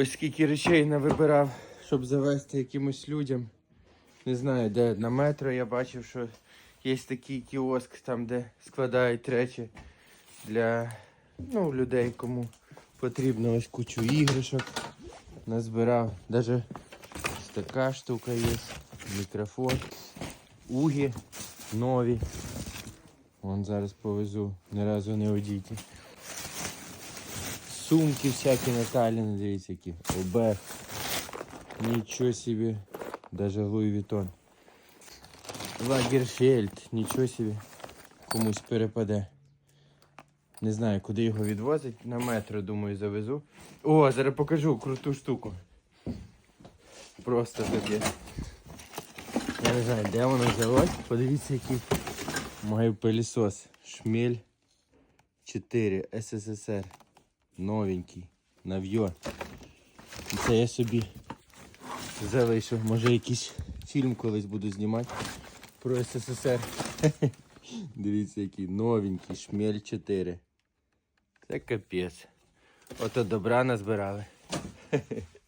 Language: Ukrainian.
Ось скільки речей навибирав, щоб завести якимось людям. Не знаю, де на метро я бачив, що є такий кіоск, там, де складають речі для ну, людей, кому потрібно ось кучу іграшок. Назбирав. Ось така штука є. Мікрофон. Угі нові. Вон зараз повезу, ні разу не одіті. Сумки всякі Наталі, дивіться які. Обег. Нічого собі. Даже Луї Вітон. Лагерфельд, нічого собі. Комусь перепаде. Не знаю, куди його відвозить. На метро, думаю, завезу. О, зараз покажу круту штуку. Просто тобі. Я не знаю, де воно взялось. Подивіться, який маю пилісос. Шмель 4 СССР. Новенький. Нав'йо. І це я собі залишив. Може якийсь фільм колись буду знімати про СССР. Дивіться, який новенький шмель 4. Це капець. Ото добра назбирали.